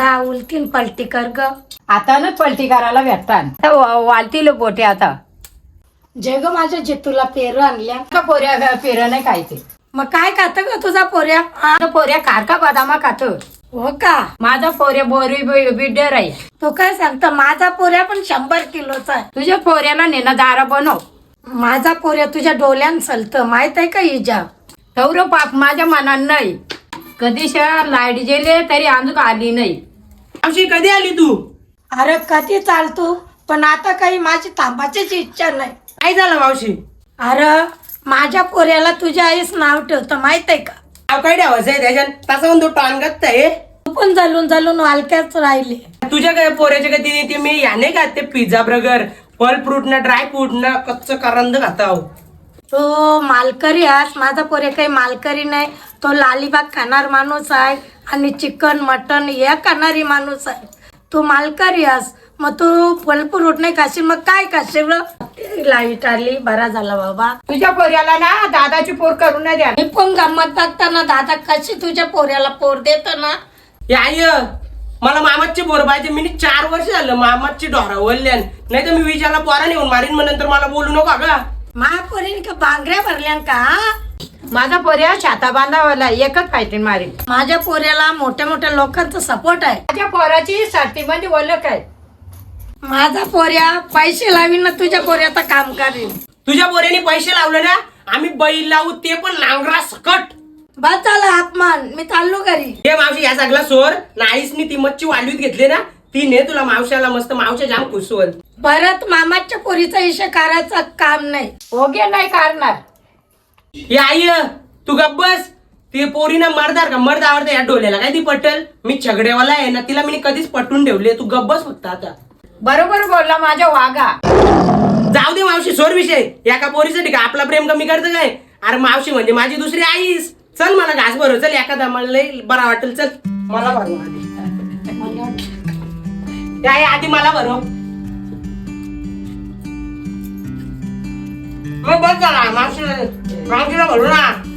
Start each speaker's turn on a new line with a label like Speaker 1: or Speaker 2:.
Speaker 1: दा उलटीन पलटी कर ग.
Speaker 2: हातानच पलटी करायला भेटतात वालतील बोटे आता.
Speaker 1: जे ग माझ्या जितूला पेरू आणल्या
Speaker 2: का पोऱ्या पेर नाही खायचे?
Speaker 1: मग काय खात ग तुझा पोऱ्या?
Speaker 2: माझं पोऱ्या खारका बदामा खात.
Speaker 1: हो का?
Speaker 2: माझा पोऱ्या बोरी बिड्डर आहे
Speaker 1: तो काय सांगतो? माझा पोऱ्या पण शंभर किलोचा आहे.
Speaker 2: तुझ्या पोऱ्याला नेणं दारा बनव.
Speaker 1: माझा पोऱ्या तुझ्या डोल्यान चलत माहीत आहे का इजा
Speaker 2: तौर पाप माझ्या मनात नाही. कधी लाइट गेले तरी अजून आली नाही.
Speaker 3: मावशी कधी आली तू?
Speaker 1: अरे कधी चालतो? पण आता काही माझी थांबायचीच इच्छा नाही.
Speaker 3: काय झालं मावशी?
Speaker 1: अरे माझ्या पोऱ्याला तुझ्या आईच नाव ठेवतं माहीत आहे का?
Speaker 3: नाव काय ठेवायचं आहे त्याच्यात. तसं तू टांगत आहे
Speaker 1: तू पण जलून जलून वालक्याच राहिले.
Speaker 3: तुझ्या काय पोऱ्याच्या कधी ते मी याने का ते पिझ्झा बर्गर फल फ्रूट ना ड्राय फ्रूट ना कच्च करंद खाता
Speaker 1: तो मालकरी आस माझा पोरे काही मालकरी नाही. तो लालीबाग खाणार माणूस आहे आणि चिकन मटन हे खाणारी माणूस आहे. तू मालकरी आस मग तू फलफ्रूट नाही खाशील मग काय खाशील? लाइट आली बरा झाला बाबा.
Speaker 2: तुझ्या पोऱ्याला ना दादाची पोर करून नाही द्या
Speaker 1: मी पण गंमत बघताना दादा कशी तुझ्या पोऱ्याला पोर देत ना?
Speaker 3: आय मला मामाची पोर पाहिजे. मी चार वर्ष झालं मामाची डोरा वल्ल्यान नाही तर मी विजाला पोरा नेऊन मारीन मग नंतर मला बोलू नको का
Speaker 1: महापोरीने का बांगड्या भरल्या का?
Speaker 2: माझा पोऱ्या छाता बांधावाला एकच पाहिजे मारी.
Speaker 1: माझ्या पोऱ्याला मोठ्या मोठ्या लोकांचा सपोर्ट आहे.
Speaker 2: माझ्या पोराची साठी ओळख आहे.
Speaker 1: माझा पोऱ्या पैसे लावीन ना तुझ्या पोऱ्याचं काम करीन.
Speaker 3: तुझ्या पोऱ्याने पैसे लावले ना आम्ही बैल लावू ते पण नांगरा सकट.
Speaker 1: बस झालं अपमान. मी चाललो घरी.
Speaker 3: हे मावशी या सगळा सोर नाईसनी ती मच्छी वाढवीत घेतली ना ती ने तुला मावशाला मस्त मावशा जाम कुसवल
Speaker 1: परत मामाच्या पोरीचा इशे करायचं काम नाही.
Speaker 2: ओगे नाही करणार
Speaker 3: हे आई तू गप बस. ते पोरीना मर्दार का? मर्द आवडते या डोल्याला. काय ती पटल? मी झगडेवाला आहे ना तिला मी कधीच पटवून ठेवले. तू गप बस फक्त आता.
Speaker 2: बरोबर बोलला माझ्या वागा
Speaker 3: जाऊ दे मावशी सोर विषय. या का पोरीसाठी का? आपला प्रेम कमी करतं काय? अरे मावशी म्हणजे माझी दुसरी आईस. चल मला घास भरो चल एखादा मला लय बरा वाटेल. चल. मला भरो आधी. आई, आधी मला भरो मग बस झाला मावशी मावशीला भरू ना